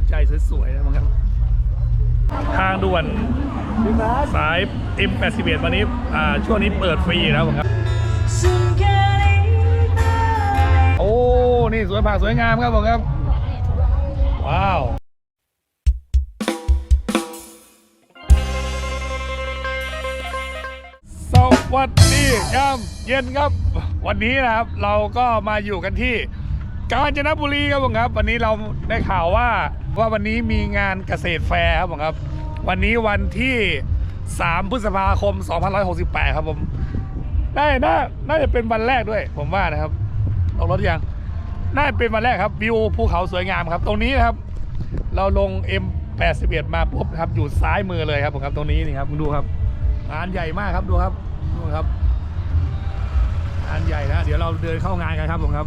หัวใจสวยๆนะครับ ทางด่วนสาย M81 วันนี้ช่วงนี้เปิดฟรีนะครับผมครับ โอ้ นี่สวยผักสวยงามครับผมครับ ว้าวสวัสดียามเย็นครับ วันนี้นะครับเราก็มาอยู่กันที่กาญจนบุรีครับผมครับ วันนี้เราได้ข่าวว่า ว่าวันนี้มีงานเกษตรแฟร์ครับผมครับ วันนี้วันที่ 3 พฤษภาคม 2568 ครับผมได้น่าน่าจะเป็นวันแรกด้วย ผมว่านะครับลงรถยังน่าเป็นวันแรกครับวิวภูเขาสวยงามครับ ตรงนี้นะครับ เราลง M81 มาปุ๊บครับอยู่ซ้ายมือเลยครับผมครับตรงนี้นี่ครับดูครับงานใหญ่มากครับดูครับดูครับงานใหญ่นะเดี๋ยวเราเดินเข้างานกันครับผมครับ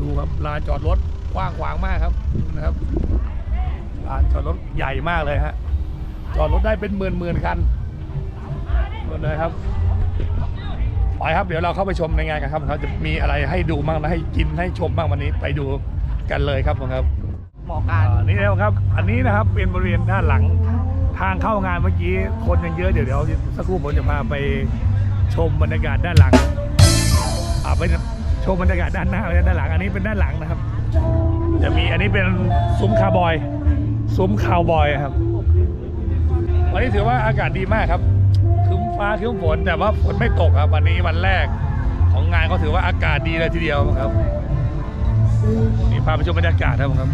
ดูครับลานจอดรถกว้างขวางมากครับนะครับลานจอดรถใหญ่มากเลยฮะจอดรถได้เป็นหมื่นหมื่นคันหมดเลยครับไปครับเดี๋ยวเราเข้าไปชมในงานกันครับเขาจะมีอะไรให้ดูบ้างนะให้กินให้ชมบ้างวันนี้ไปดูกันเลยครับผมครับหมอการอ่านี่แล้วครับ อันนี้นะครับเป็นบริเวณด้านหลังทางเข้างานเมื่อกี้คนยังเยอะเดี๋ยวเดี๋ยวสักครู่ผมจะพาไปชมบรรยากาศด้านหลังอ่าไป ชมบรรยากาศด้านหน้าและด้านหลัง อันนี้เป็นด้านหลังนะครับ จะมีอันนี้เป็นซุ้มคาวบอย ซุ้มคาวบอยครับ วันนี้ถือว่าอากาศดีมากครับคึ้มฟ้าคึ้มฝนแต่ว่าฝนไม่ตกครับ วันนี้วันแรกของงานก็ถือว่าอากาศดีเลยทีเดียวครับนี่พาไปชมบรรยากาศครับผมครับ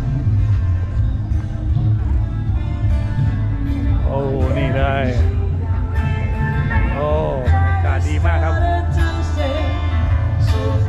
โอ้ นี่เลย โอ้ อากาศดีมากครับ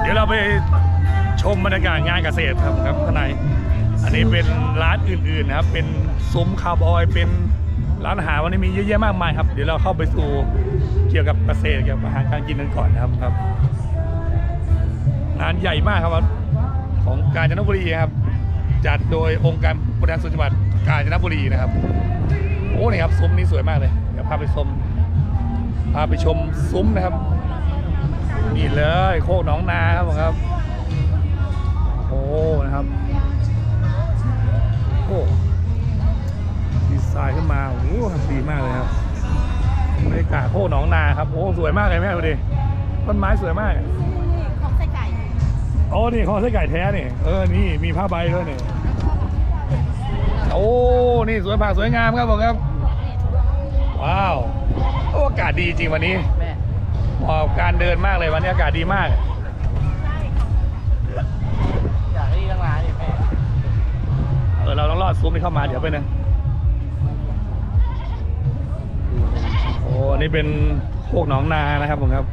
เดี๋ยวเราไปชมบรรยากาศงานเกษตรครับครับข้างในอันนี้เป็นร้านอื่นๆนะครับ เป็นซุ้มคาวบอยเป็นร้านอาหารวันนี้มีเยอะแยะมากมายครับ เดี๋ยวเราเข้าไปสู่เกี่ยวกับเกษตรเกี่ยวกับอาหารการกินกันก่อนนะครับครับงานใหญ่มากครับของกาญจนบุรีครับ จัดโดยองค์การบริหารส่วนจังหวัดกาญจนบุรีนะครับโอ้นี่ครับซุ้มนี้สวยมากเลย เดี๋ยวพาไปชมพาไปชมซุ้มนะครับ นี่เลยโคกหนองนาครับผมครับโอ้นะครับโอ้ดีไซน์ขึ้นมาโอ้โหทำดีมากเลยครับบรรยากาศโคกหนองนาครับโอ้สวยมากเลยแม่ดูดิต้นไม้สวยมากของใส่ไก่โอ้นี่คอไส้ไก่แท้นี่เออนี่มีผ้าใบด้วยนี่โอ้นี่สวยผักสวยงามครับผมครับ ว้าวโอ้อากาศดีจริงวันนี้แม่เหมาะกับการเดินมากเลยวันนี้อากาศดีมาก อยากให้ทั้งร้านนี่แม่เออเราต้องรอดซุ้มนี้เข้ามาเดี๋ยวไปนึงโอ้อันนี่เป็นโคกหนองนานะครับผมครับ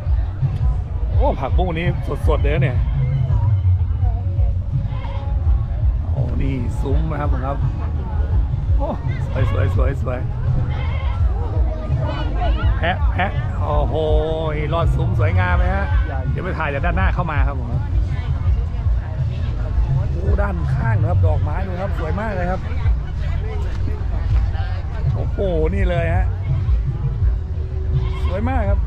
โอ้ผักบุ้งนี้สดๆเลยนะเนี่ยโอ้นี่ซุ้มนะครับผมครับโอ้สวยสวยสวยสวยะแพะโอ้โหรอดซุ้มสวยงามเลยฮะเดี๋ยวไปถ่ายจากด้านหน้าเข้ามาครับผมครับโอ้ด้านข้างนะครับดอกไม้ดูครับสวยมากเลยครับโอ้โหนี่เลยฮะสวยมากครับ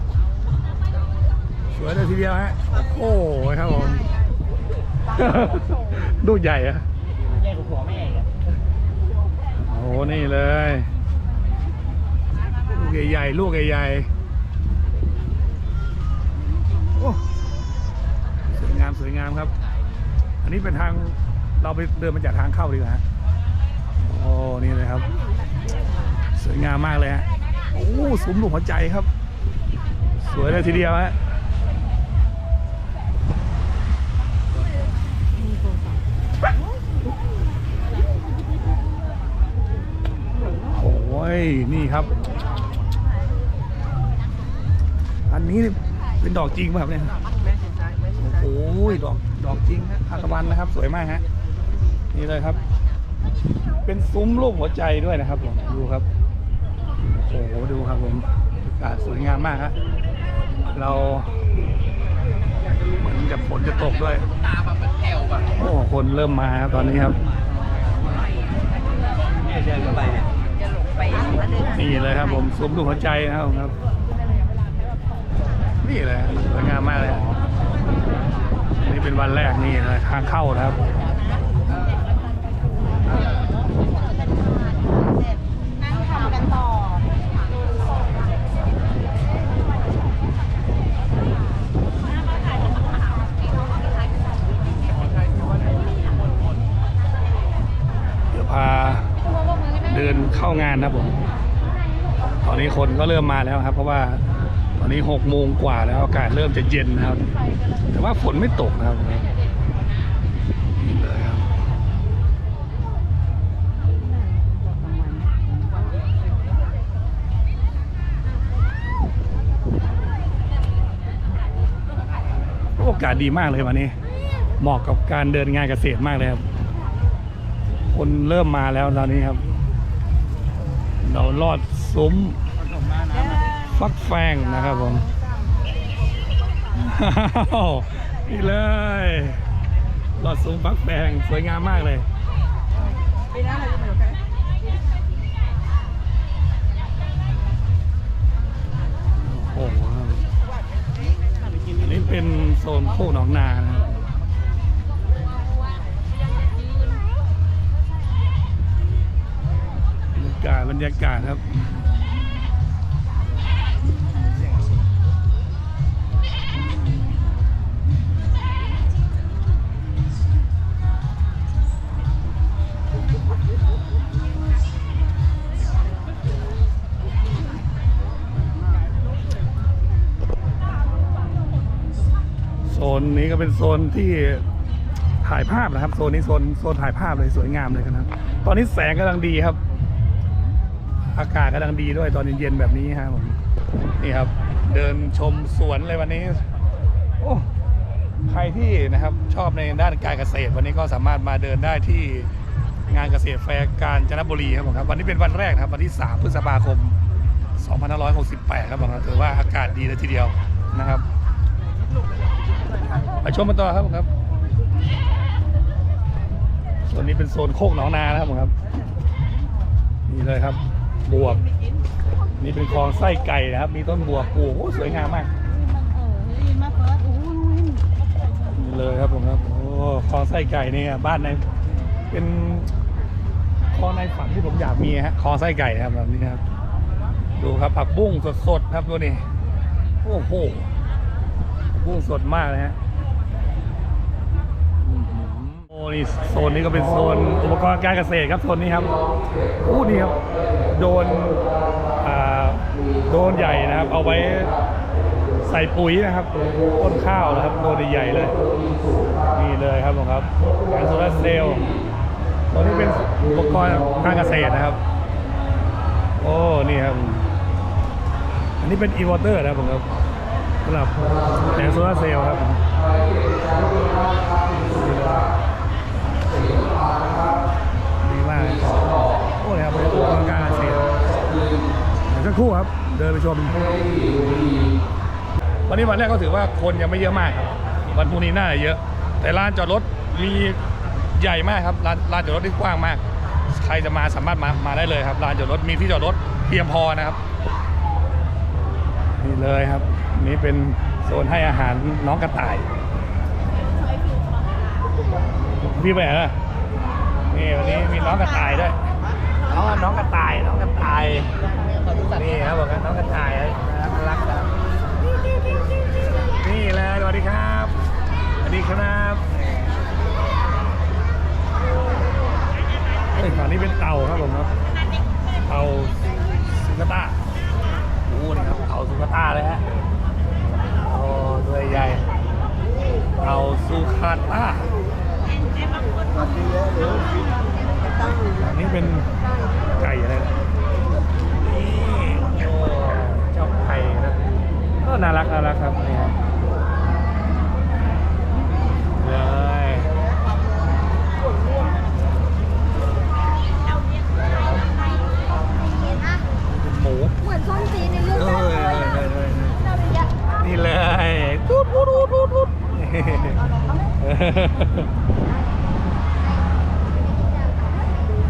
สวยเลยทีเดียวฮะโอ้โหครับผมลูกใหญ่อะแย่กว่าผัวแม่อีกอะโอ้โหนี่เลยลู กใหญ่ๆลูกใหญ่ๆโอ้สวยงามสวยงามครับ อันนี้เป็นทางเราไปเดินมาจากทางเข้าดีกว่าฮะโอ้นี่เลยครับ สวยงามมากเลยฮะโอ้ซุ้มลูกหัวใจครับ สวยเลยทีเดียวฮะโอ้ยนี่ครับ อั นี้เป็นดอกจริงป่ะครับเนี่ยโอ้โหอุ้ยดอกดอกจริงฮะทานตะวันนะครับ สวยมากฮะนี่เลยครับ เป็นซุ้มรูปหัวใจด้วยนะครับผมดูครับโอ้โหดูครับผมอากาศสวยงามมากฮะเราเหมือนกับฝนจะตกด้วยโอ้คนเริ่มมาครับตอนนี้ครับนี่เลยครับผมซุ้มรูปหัวใจนะครับ วันแรกนี่เลยทางเข้านะครับเดี๋ยวพาเดินเข้างานนะผม ตอนนี้คนก็เริ่มมาแล้วครับ เพราะว่า อนนี้หกโมงกว่าแล้วอากาศเริ่มจะเย็นนะครับ แต่ว่าฝนไม่ตกนะครับเลยครับโอกาสดีมากเลยวันนี้ เหมาะกับการเดินงานเกษตรมากเลยครับ คนเริ่มมาแล้วตอนนี้ครับ เราลอดซุ้ม ฟักแฟงนะครับผมนี่เลยลอดซุ้มฟักแฟงสวยงามมากเลยโอ้โหอันนี้เป็นโซนโคหนองนานะบรรยากาศบรรยากาศครับ เป็นโซนที่ถ่ายภาพนะครับ โซนนี้โซนโซนถ่ายภาพเลยสวยงามเลยครับ ตอนนี้แสงกำลังดีครับ อากาศกำลังดีด้วยตอนเย็นๆแบบนี้ครับผมนี่ครับ เดินชมสวนเลยวันนี้ โอ้ใครที่นะครับชอบในด้านการเกษตร วันนี้ก็สามารถมาเดินได้ที่งานเกษตรแฟร์กาญจนบุรีครับผมครับ วันนี้เป็นวันแรกนะครับวันที่ 3 พฤษภาคม 2568 ครับผมถือว่าอากาศดีเลยทีเดียวนะครับ ชมกันต่อครับผมครับส่วนนี้เป็นโซนโคกหนองนานะครับผมครับ นี่เลยครับ บวบนี่เป็นคลองไส้ไก่นะครับ มีต้นบวบปลูกโอ้สวยงามมากเฟิร์สโอ้ยนี่เลยครับผมครับโอ้คลองไส้ไก่นี่ยบ้านในเป็นคลองในฝันที่ผมอยากมีฮะคลองไส้ไก่นะครับแบบนี้ครับ ดูครับผักบุ้งสดๆครับตัวนี้โอ้โหบุ้งสดมากเลยฮะ นี่โซนนี้ก็เป็นโซนอุปกรณ์การเกษตรครับโซนนี้ครับอู้นี่ครับโดนอ่าโดนใหญ่นะครับ เอาไว้ใส่ปุ๋ยนะครับต้นข้าวนะครับโดนใหญ่เลย นี่เลยครับผมครับการโซลาร์เซลล์ตัวนี้เป็นอุปกรณ์การเกษตรนะครับ โอ้นี่ครับ อันนี้เป็นอีวอเตอร์นะครับผมครับสำหรับแผงโซลาร์เซลล์ครับ ดีมากโอ้ยครับเป็นอุปกรณ์การเกษตรเดี๋ยวสักครู่ครับ เดินไปชม วันนี้วันแรกก็ถือว่าคนยังไม่เยอะมากครับ วันพรุ่งนี้น่าจะเยอะ แต่ลานจอดรถมีใหญ่มากครับลานลานจอดรถที่กว้างมาก ใครจะมาสามารถมามาได้เลยครับลานจอดรถมีที่จอดรถเพียงพอนะครับ นี่เลยครับ นี่เป็นโซนให้อาหารน้องกระต่าย พี่ไปไหนล่ะนี่วันนี้มีน้องกระต่ายด้วยน้องน้องกระต่าย น้องกระต่าย นี่ครับบอกกันน้องกระต่ายนะครับน่ารักครับนี่เลยสวัสดีครับสวัสดีครับเฮ้ยฝั่งนี้เป็นเต่าครับผมครับเต่าสุกาต้าโอ้นี่ครับเต่าสุกาต้าเลยฮะโอ้ตัวใหญ่เต่าสุคาต้า อันนี้เป็นไก่อะไรนะนี่เจ้าไข่นะก็น่ารักน่ารักครับนี่ครับ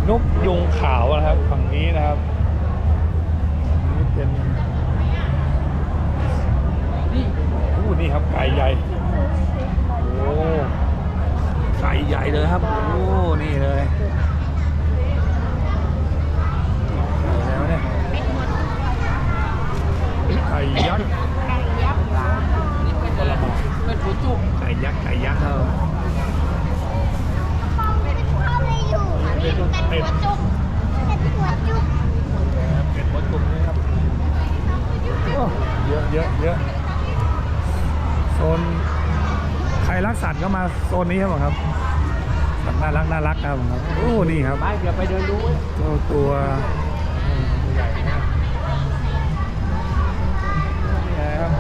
นกยุงขาวนะครับ ฝั่งนี้นะครับนี่เป็นนี่อู้นี่ครับไก่ใหญ่ โอ้ไก่ใหญ่เลยครับ โอ้ นี่เลยไก่แล้วเนี่ยไก่ยักษ์ เป็นผู้จุก ไก่ยักษ์ไก่ยักษ์ครับ เข้าไม่อยู่นี่เป็นหัวจุก เป็นหัวจุกเป็นมดกลุ่มนี้ครับโอ้เยอะเยอะเยอะโซนใครรักสัตว์ก็มาโซนนี้ครับผมครับสัตว์น่ารักน่ารักครับผมครับโอ้นี่ครับไปเดี๋ยวไปเดินดูเจ้าตัวตัวใหญ่มากนี่ไงครับ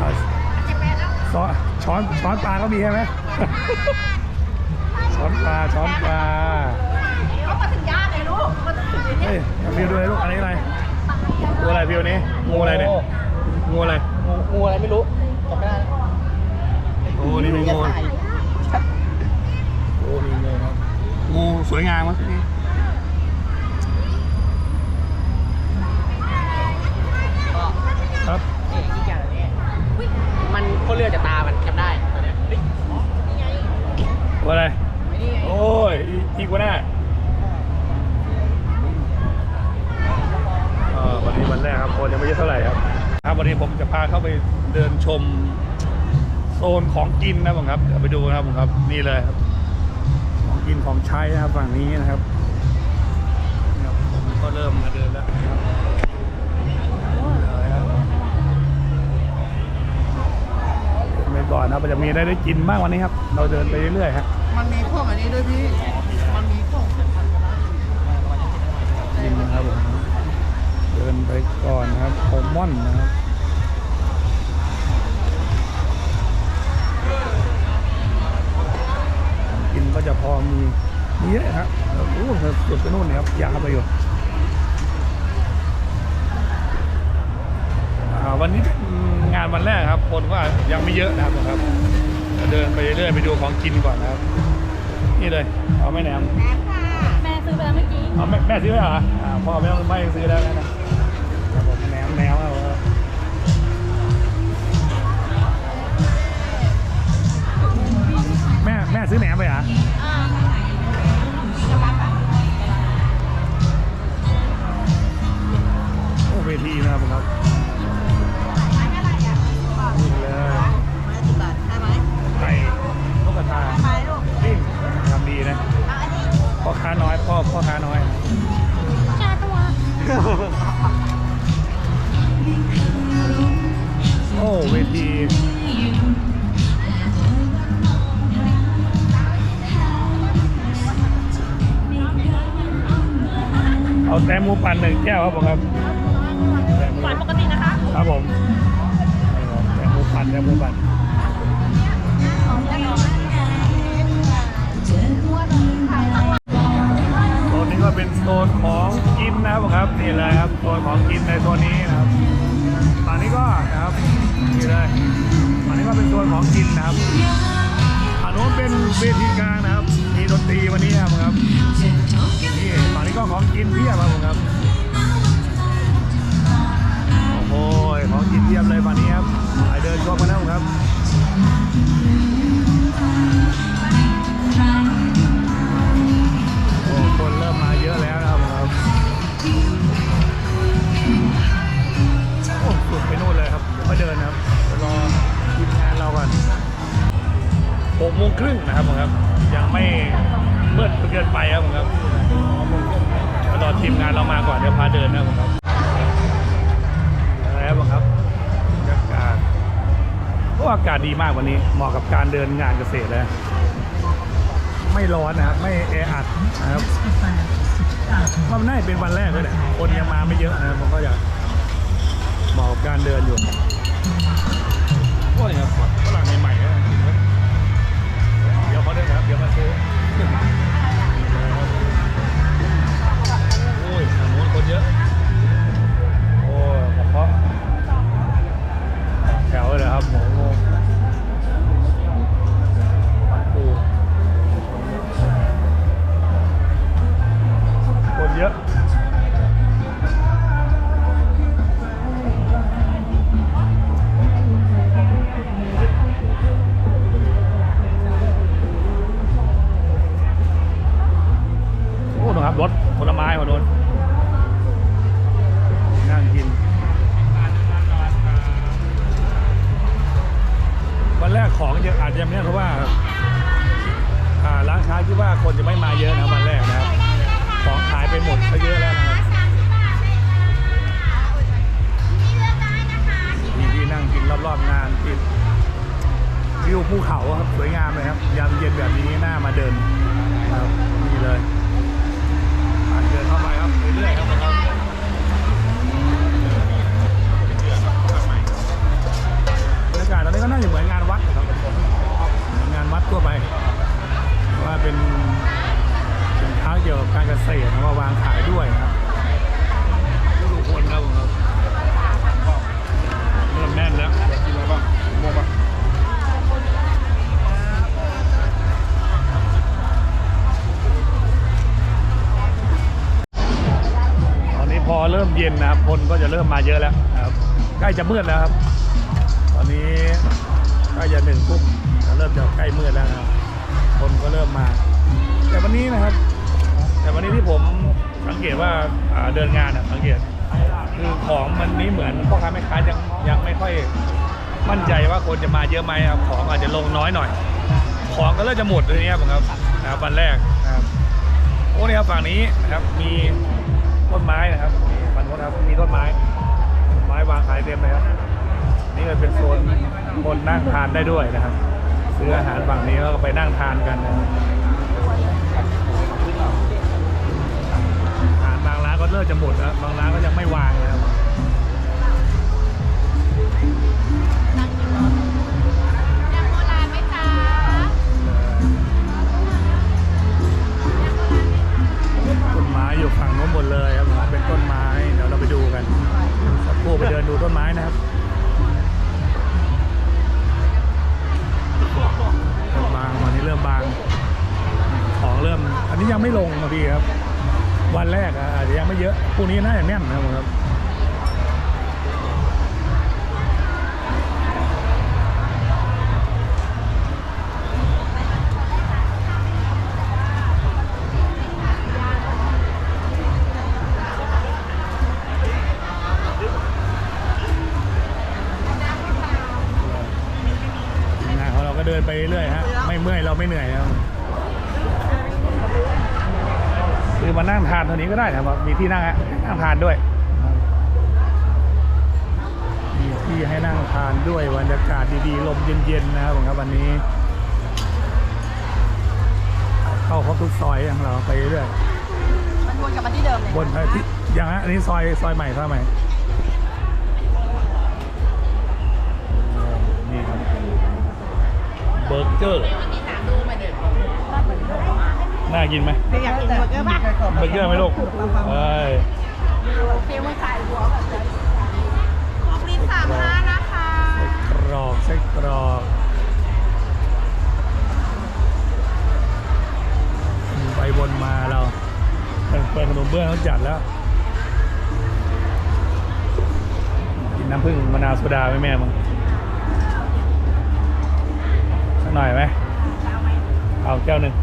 อ่าช้อนช้อนช้อนปลาก็มีใช่ไหม ช้อนปลาช้อนปลาเขามาถึงยากเลยลูกมาถึงเฮ้ยพิวดูเลยลูกอันนี้อะไรตัวอะไรพิวนี้งูอะไรเนี่ยงูอะไรงูงูอะไรไม่รู้จำไม่ได้โอ้นี่เป็นงูอย่าถ่ายโอ้นี่งูครับงูสวยงามมั้งนี่ก็ครับเอ๊ะอีกอย่างหนึงเนี่ยมันเขาเลือดจากตามันจำได้ตัวเนี้ยเฮ้ยตัวอะไรไม่นี่ไงโอ้ย อีอีกัวน่าเอ่อวันนี้วันแรกครับคนยังไม่เยอะเท่าไหร่ครับ ครับวันนี้ผมจะพาเข้าไปเดินชมโซนของกินนะผมครับเดี๋ยวไปดูนะครับผมครับนี่เลยครับ ของกินของใช้นะครับฝั่งนี้นะครับนี่ครับผมก็เริ่มมาเดินแล้วนะครับเลยครับไปก่อนนะครับมันจะมีได้ได้กินบ้างวันนี้ครับ เราเดินไปเรื่อยๆครับมันมีพวกอันนี้ด้วยพี่ มันมีพวก กินนะครับผมเดินไปก่อนนะครับโค มอนนะครับกินก็จะพอมีมีเยอะครับโอ้โหสุดไปนู่นเลยครับยาวไปอยู่อ่าวันนี้เป็นงานวันแรกครับ คนก็ยังไม่เยอะนะครับผมครับเดินไปเรื่อยๆไปดูของกินก่อนนะครับ นี่เลย เอาไม่แหนมแม่ซื้อไปแล้วเมื่อกี้เอาแม่แม่ซื้อแล้วเหรออ่าพ่อไม่ต้องไม่ซื้อแล้วนะ ซื้อแหนมไปเหรอโเลยครับโซนของกินในโซนนี้นะครับตอนนี้ก็นะครับนี่เลยตอนนี้ก็เป็นโซนของกินนะครับอันนู้นเป็นเวทีกลางนะครับ มีดนตรีวันนี้ครับผมครับนี่ตอนนี้ก็ของกินเพียบครับผมครับโอ้โหของกินเทียบเลยวันนี้ครับไปเดินชมกันนะครับโอ้คนเริ่มมาเยอะแล้วนะครับ สุดไปนู่นเลยครับเดี๋ยวมาเดินนะครับเดี๋ยวรอทีมงานเราก่อนหกโมงครึ่งนะครับผมครับ ยังไม่มืดเกินไปครับผมครับเดี๋ยวรอทีมงานเรามาก่อนเดี๋ยวพาเดินนะครับผมครับอะไรครับครับบรรยากาศโอ้อากาศดีมากวันนี้เหมาะกับการเดินงานเกษตรเลยไม่ร้อนนะครับ ไม่แออัดนะครับมันน่าจะเป็นวันแรกเลยแหละคนยังมาไม่เยอะนะครับผมก็อยาก เหมาะกับการเดินอยู่โอ้ยครับฝรั่งใหม่ๆนะเดี๋ยวเขาเดินนะครับ เดี๋ยวมาซื้อโอ้ยทางโน้นคนเยอะ โอ้ยกระเพาะแถวเลยครับหัวงูมั เกษนะมาวางขายด้วยนะครับทุกคนครับผมครับเริ่มแน่นแล้วกินอะไรบ้างโมบ้างตอนนี้พอเริ่มเย็นนะครับ คนก็จะเริ่มมาเยอะแล้วนะครับใกล้จะมืดแล้วครับ ตอนนี้ใกล้จะหนึ่งทุ่มเริ่มจะใกล้มืดแล้วครับคนก็เริ่มมา แต่วันนี้นะครับ แต่วันนี้ที่ผมสังเกตว่าเดินงานอะสังเกตคือของมันนี้เหมือนพ่อค้าแม่ค้ายังยังไม่ค่อยมั่นใจว่าคนจะมาเยอะไหมครับของอาจจะลงน้อยหน่อย ของก็เริ่มจะหมดเลยเนี่ยผมครับนะครับวันแรกนะครับโอ้นี่ครับฝั่งนี้นะครับมีต้นไม้นะครับฝั่งโน้นครับมีต้นไม้ ไม้วางขายเต็มเลยครับนี่ก็เป็นโซนคนนั่งทานได้ด้วยนะครับซื้ออาหารฝั่งนี้แล้วก็ไปนั่งทานกันนะครับารบางร้านก็เริ่มจะหมดแล้วบางร้านก็ยังไม่วางเลยครับยังโบราณไหมคะต้นไม้อยู่ฝั่งโน้นหมดเลยครับเป็นต้นไม้เดี๋ยวเราไปดูกันสักครู่ไปเดินดูต้นไม้นะครับเริ่มบางตอนนี้เริ่มบางของเริ่ม อันนี้ยังไม่ลงมาพี่ครับ วันแรกอาจจะยังไม่เยอะพรุ่งนี้น่าจะแน่นนะครับนของเราก็เดินไปเรื่อยฮะไม่เมื่อยเราไม่เหนื่อยครับคือมานั่ง ทานเท่านี้ก็ได้นะครับมีที่นั่งฮะนั่งทานด้วยมีที่ให้นั่งทานด้วยบรรยากาศดีๆลมเย็นๆนะครับผมครับวันนี้ เข้าครบทุกซอยของเราไปเรื่อยมันวนกลับมาที่เดิมเลยบนเอ่อที่อย่างฮะอันนี้ซอยซอยใหม่ซอยใหม่นี่ครับเบอร์เกอร์ น่ากินไหมอยากกินเบอร์เกอร์ป่ะเบอร์เกอร์ไหมลูกเอ้ยฟิลมันขายหัวแบบนี้ของลิ้นสามห้านะคะไส้กรอกไส้กรอกไปบนมาเราเปิดเปิดขนมเบื้องเขาจัดแล้ว กินน้ำผึ้งมะนาวโซดาไหมแม่มึงสักหน่อยไหมเอาแก้วหนึ่ง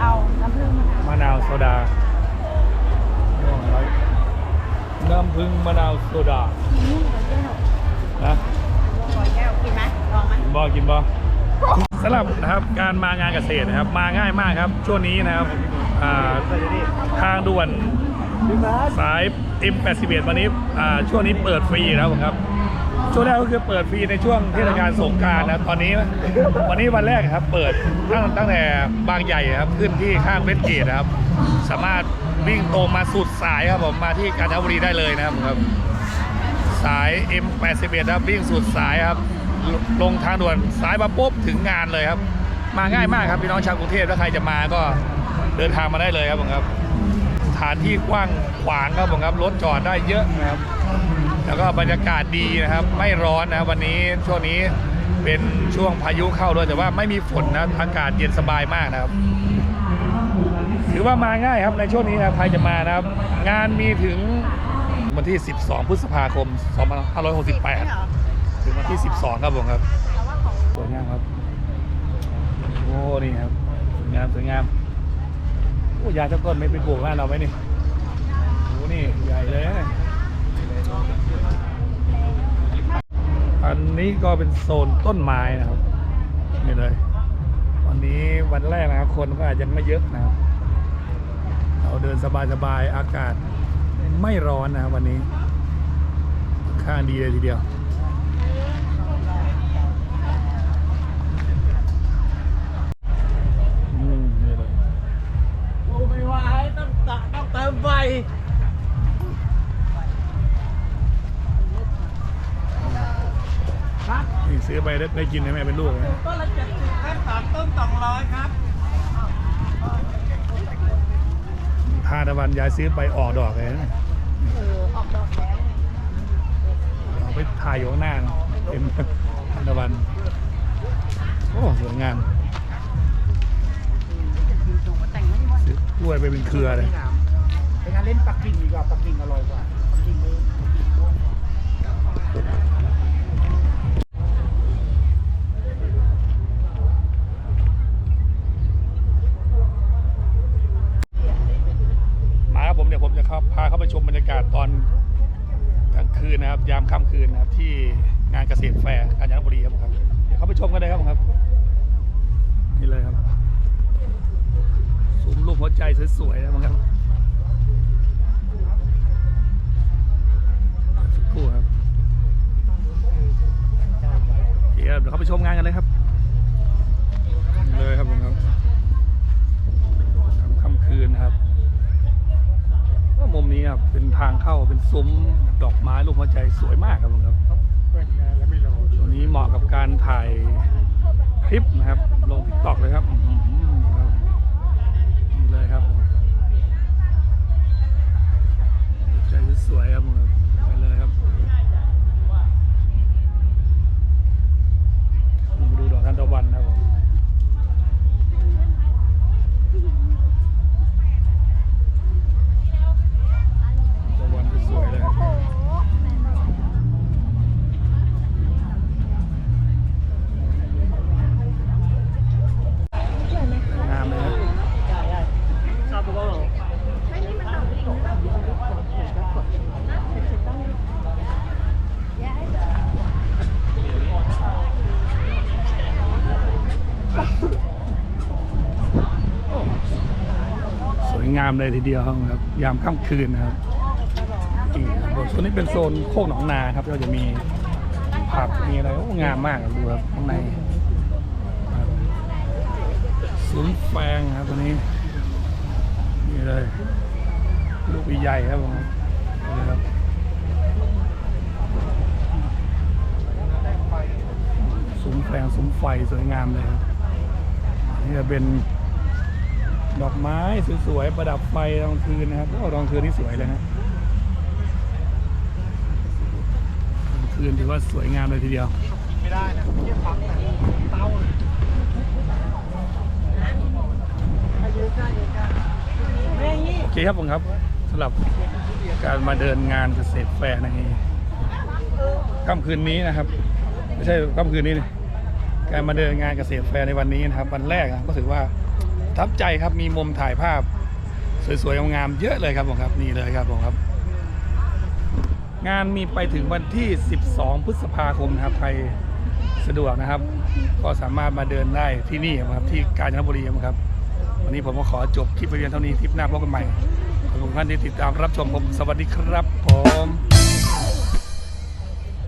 เอาน้ำผึ้งนะคะมะนาวโซดาน้ำผึ้งมะนาวโซดานะขอแก้วกินไหมลองไหมกินบ่กินบ่สำหรับนะครับการมางานเกษตรนะครับ มาง่ายมากครับ ช่วงนี้นะครับอ่าทางด่วนสาย M81 วันนี้อ่าช่วงนี้เปิดฟรีนะครับผมครับ ช่วงแรกก็คือเปิดฟรีในช่วงเทศกาลสงกรารนะตอนนี้ วันนี้วันแรกครับ เปิดตั้งตั้งแต่บางใหญ่ครับ ขึ้นที่ข้างเวสเกตนะครับ สามารถวิ่งตรงมาสุดสายครับผมมาที่กาญจนบุรีได้เลยนะครับผมครับ สาย M81 ครับวิ่งสุดสายครับลลงทางด่วนสายมาปุ๊บถึงงานเลยครับ มาง่ายมากครับพี่น้องชาวกรุงเทพถ้าใครจะมาก็เดินทางมาได้เลยครับผมครับสถานที่กว้างขวางครับผมครับรถจอดได้เยอะนะครับ แล้วก็บรรยากาศดีนะครับ ไม่ร้อนนะวันนี้ช่วงนี้เป็นช่วงพายุเข้าด้วยแต่ว่าไม่มีฝนนะอากาศเย็นสบายมากนะครับ ถือว่ามาง่ายครับในช่วงนี้นะใครจะมานะครับ งานมีถึงวันที่ 12 พฤษภาคม 2568 ถึงวันที่ 12 ครับผมครับสวยงามครับโอ้นี่ครับสวยงามสวยงามโอ้ยาเจ้าต้นไม่เป็นปูกบ้านเราไหมนี่โอ้นี่ใหญ่เลยนะ อันนี้ก็เป็นโซนต้นไม้นะครับนี่เลยวันนี้วันแรกนะครับคนก็อาจจะไม่เยอะนะครับ เราเดินสบายๆอากาศไม่ร้อนนะครับวันนี้ค่อนข้างดีเลยทีเดียวอืมนี่เลยโอ้ไม่ไหวต้องตะต้องเติมไฟ นี่ซื้อไปได้ได้กินให้แม่เป็นลูกนะต้นละเจ็ดสิบครับสามต้นสองร้อยครับทานตะวันยายซื้อไปออกดอกเลยนะเออออกดอกแล้วเอาไปถ่ายอยู่ข้างหน้านะเต็มทานตะวัน โอ้สวยงามถุงมาแต่งไม่หมดซื้อกล้วยไปเป็นเครือเลย เป็นงานเล่นปักกิ่งดีกว่าปักกิ่งอร่อยกว่าปักกิ่งมือมาครับผมเดี๋ยวผมจะเข้าพาเข้าไปชมบรรยากาศตอนกลางคืนนะครับ ยามค่ำคืนนะครับ ที่งานเกษตรแฟร์กาญจนบุรีครับผมครับ เดี๋ยวเข้าไปชมกันเลยครับผมครับ นี่เลยครับซุ้มรูปหัวใจสวยๆนะครับครับสักครู่ครับโอเคครับเดี๋ยวเข้าไปชมงานกันเลยครับเลยครับผมครับค่ำคืนนะครับ ว่ามุมนี้ครับเป็น ทางเข้าเป็นซุ้มดอกไม้รูปหัวใจสวยมากครับผมครับช่วงนี้เหมาะกับการถ่ายคลิปนะครับ ลงทิกตอกเลยครับอื้อหือครับนี่เลยครับผมใจสวยๆครับผมครับไปเลยครับนี่มาดูดอกทานตะวันนะครับผมตะวันสวยๆเลยครับ งามเลยครับ ชอบก็ สวยงามเลยทีเดียวครับ ยามค่ำคืนนะครับนี่ครับส่วนนี้เป็นโซนโคกหนองนาครับก็จะมีผักมีอะไรโอ้งามมากครับดูครับข้างในครับซุ้มแฟงครับตัวนี้นี่เลยลูกใหญ่ครับผมนี่ครับซุ้มแฟงซุ้มไฟสวยงามเลยครับนี่จะเป็น ดอกไม้สวยๆประดับไฟตอนคืนนะครับโอ้ตอนคืนนี่สวยเลยนะตอนคืนถือว่าสวยงามเลยทีเดียวไม่ได้นะเยี่ยฟังแต่เต้าโอเคครับผมครับสำหรับการมาเดินงานเกษตรแฟร์ในค่ำคืนนี้นะครับ ไม่ใช่ค่ำคืนนี้นี่การมาเดินงานเกษตรแฟร์ในวันนี้นะครับวันแรกนะก็ถือว่า ทับใจครับมีมุมถ่ายภาพ สวยๆงามๆเยอะเลยครับผมครับนี่เลยครับผมครับ งานมีไปถึงวันที่ 12 พฤษภาคมนะครับใครสะดวกนะครับ ก็สามารถมาเดินได้ที่นี่ครับที่กาญจนบุรีครับ วันนี้ผมก็ขอจบคลิปไปเพียงเท่านี้คลิปหน้าพบกันใหม่ขอบคุณท่านที่ติดตามรับชมผมสวัสดีครับผม